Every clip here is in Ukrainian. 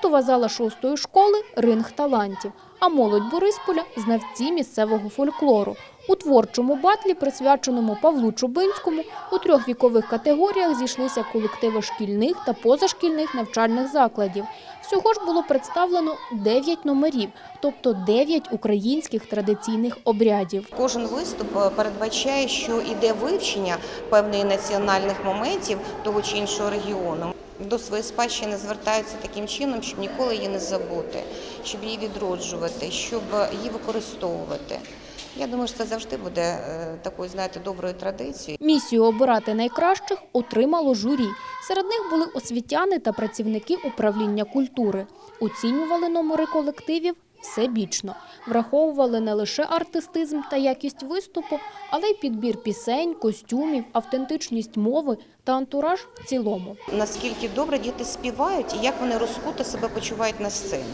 Актова зала шостої школи ринг талантів, а молодь Борисполя знавці місцевого фольклору. У творчому батлі, присвяченому Павлу Чубинському, у трьох вікових категоріях зійшлися колективи шкільних та позашкільних навчальних закладів. Всього ж було представлено 9 номерів, тобто 9 українських традиційних обрядів. Кожен виступ е, передбачає, що іде вивчення певних національних моментів того чи іншого регіону. До своєї спадщини звертаються таким чином, щоб ніколи її не забути, щоб її відроджувати, щоб її використовувати. Я думаю, що це завжди буде е, такою, знаєте, доброю традицією. Місію обирати найкращих отримало журі. Серед них були освітяни та працівники управління культури. Оцінювали номери колективів всебічно. Враховували не лише артистизм та якість виступу, але й підбір пісень, костюмів, автентичність мови та антураж в цілому. Наскільки добре діти співають і як вони розкуто себе почувають на сцені.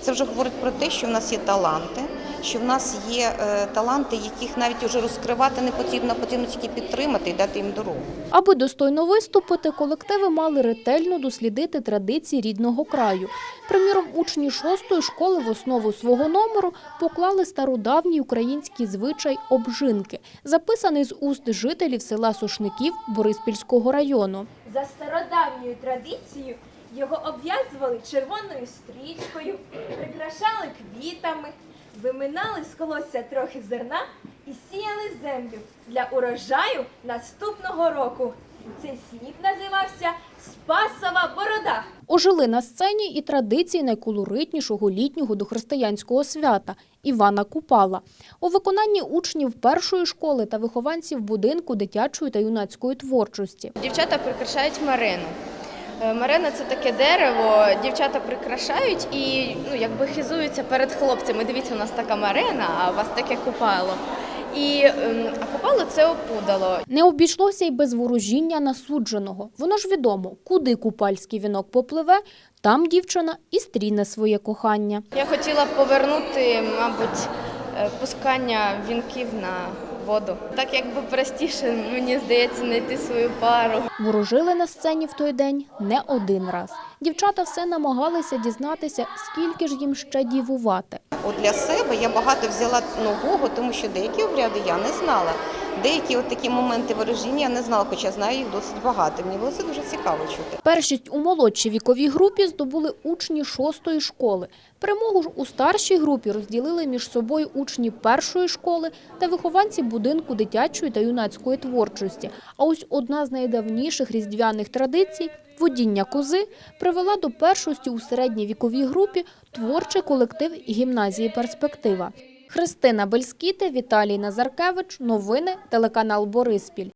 Це вже говорить про те, що в нас є таланти, що в нас є е, таланти, яких навіть уже розкривати не потрібно, потрібно тільки підтримати і дати їм дорогу. Аби достойно виступити, колективи мали ретельно дослідити традиції рідного краю. Приміром, учні шостої школи в основу свого номеру поклали стародавній український звичай обжинки, записаний з уст жителів села Сушників Бориспільського району. За стародавньою традицією його обв'язували червоною стрічкою, прикрашали квітами, виминали з колосся трохи зерна і сіяли землю для урожаю наступного року. Цей сніп називався Спасова борода. Ожили на сцені і традиції найколоритнішого літнього дохристиянського свята – Івана Купала. У виконанні учнів першої школи та вихованців будинку дитячої та юнацької творчості. Дівчата прикрашають марину. Е, Марина це таке дерево, дівчата прикрашають і ну, якби хизуються перед хлопцями. Дивіться, у нас така марина, а у вас таке купало. І ем, а купало це опудало. Не обійшлося й без ворожіння насудженого. Воно ж відомо, куди купальський вінок попливе, там дівчина і стріне своє кохання. Я хотіла повернути, мабуть, е, пускання вінків на воду. Так якби простіше, мені здається, знайти свою пару. Ворожили на сцені в той день не один раз. Дівчата все намагалися дізнатися, скільки ж їм ще дівувати. От для себе я багато взяла нового, тому що деякі обряди я не знала. Деякі от такі моменти ворожіння я не знала, хоча знаю їх досить багато. Мені було це дуже цікаво чути. Першість у молодшій віковій групі здобули учні шостої школи. Перемогу ж у старшій групі розділили між собою учні першої школи та вихованці будинку дитячої та юнацької творчості. А ось одна з найдавніших різдвяних традицій – водіння кози – привела до першості у середній віковій групі творчий колектив гімназії «Перспектива». Христина Бельскіте, Віталій Назаркевич. Новини телеканал Бориспіль.